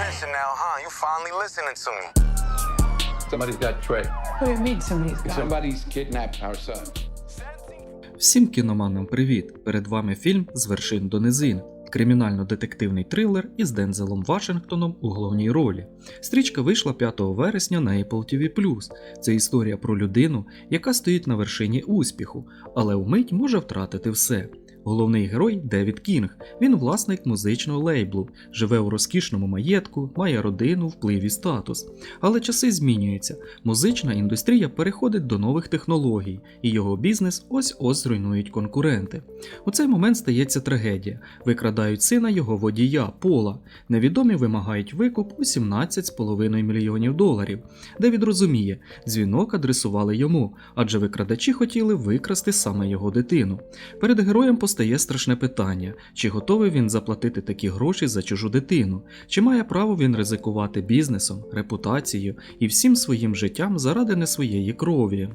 attention now, huh? You finally listening to me. Somebody's got Trey. What do you mean somebody's got? Somebody's kidnapped our son. Всім кіноманам привіт! Перед вами фільм з вершин до низин. Кримінально-детективний трилер із Дензелом Вашингтоном у головній ролі. Стрічка вийшла 5 вересня на Apple TV+. Це історія про людину, яка стоїть на вершині успіху, але вмить може втратити все. Головний герой Девід Кінг. Він власник музичного лейблу, живе у розкішному маєтку, має родину, вплив і статус. Але часи змінюються. Музична індустрія переходить до нових технологій, і його бізнес ось ось зруйнують конкуренти. У цей момент стається трагедія. Викрадають сина його водія Пола. Невідомі вимагають викуп у 17,5 мільйонів доларів. Девід розуміє, дзвінок адресували йому, адже викрадачі хотіли викрасти саме його дитину. Перед героєм постає страшне питання: чи готовий він заплатити такі гроші за чужу дитину, чи має право він ризикувати бізнесом, репутацією і всім своїм життям заради не своєї крові.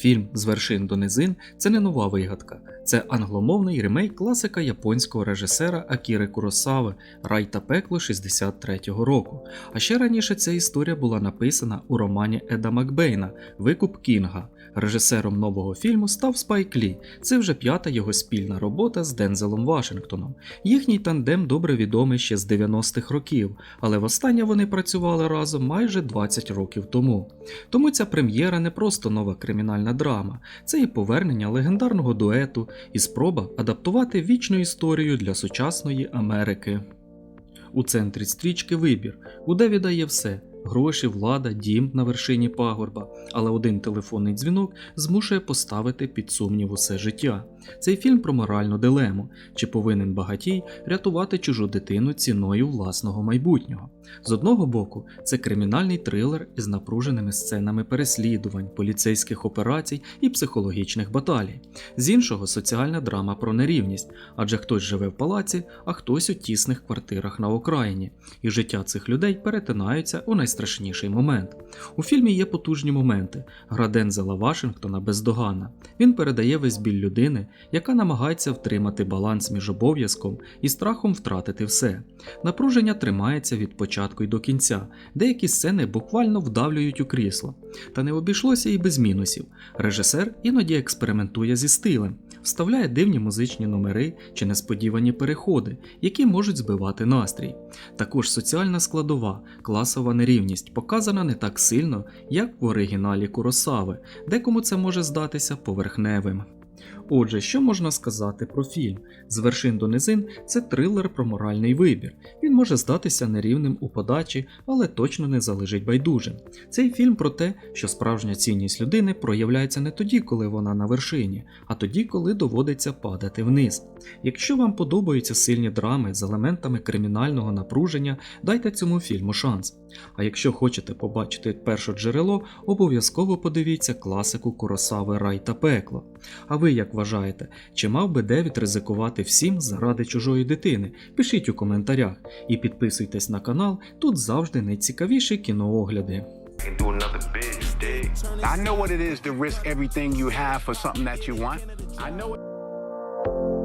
Фільм з вершин до низин це не нова вигадка, це англомовний ремейк класика японського режисера Акіри Куросави Рай та пекло 63-го року. А ще раніше ця історія була написана у романі Еда Макбейна Викуп Кінга. Режисером нового фільму став Спайк Лі. Це вже п'ята його спільна робота з Дензелом Вашингтоном. Їхній тандем добре відомий ще з 90-х років, але востаннє вони працювали разом майже 20 років тому. Тому ця прем'єра не просто нова кримінальна драма, це і повернення легендарного дуету, і спроба адаптувати вічну історію для сучасної Америки. У центрі стрічки вибір. У Девіда є все. Гроші, влада, дім на вершині пагорба, але один телефонний дзвінок змушує поставити під сумнів усе життя. Цей фільм про моральну дилему, чи повинен багатій рятувати чужу дитину ціною власного майбутнього. З одного боку, це кримінальний трилер із напруженими сценами переслідувань, поліцейських операцій і психологічних баталій. З іншого соціальна драма про нерівність, адже хтось живе в палаці, а хтось у тісних квартирах на окраїні, і життя цих людей перетинаються у найстрашніший момент. У фільмі є потужні моменти. Гра Дензела Вашингтона бездоганна. Він передає весь біль людини, яка намагається втримати баланс між обов'язком і страхом втратити все. Напруження тримається від початку й до кінця, деякі сцени буквально вдавлюють у крісло. Та не обійшлося і без мінусів. Режисер іноді експериментує зі стилем, вставляє дивні музичні номери чи несподівані переходи, які можуть збивати настрій. Також соціальна складова, класова нерівність показана не так сильно, як в оригіналі Куросави, декому це може здатися поверхневим. Отже, що можна сказати про фільм? З вершин до низин це трилер про моральний вибір. Він може здатися нерівним у подачі, але точно не залежить байдужим. Цей фільм про те, що справжня цінність людини проявляється не тоді, коли вона на вершині, а тоді, коли доводиться падати вниз. Якщо вам подобаються сильні драми з елементами кримінального напруження, дайте цьому фільму шанс. А якщо хочете побачити перше джерело, обов'язково подивіться класику Куросави Рай та пекло. А ви як вважаєте, чи мав би Девід ризикувати всім заради чужої дитини? Пишіть у коментарях і підписуйтесь на канал, тут завжди найцікавіші кіноогляди. I know what it is to risk everything you have for something that you want. I know it.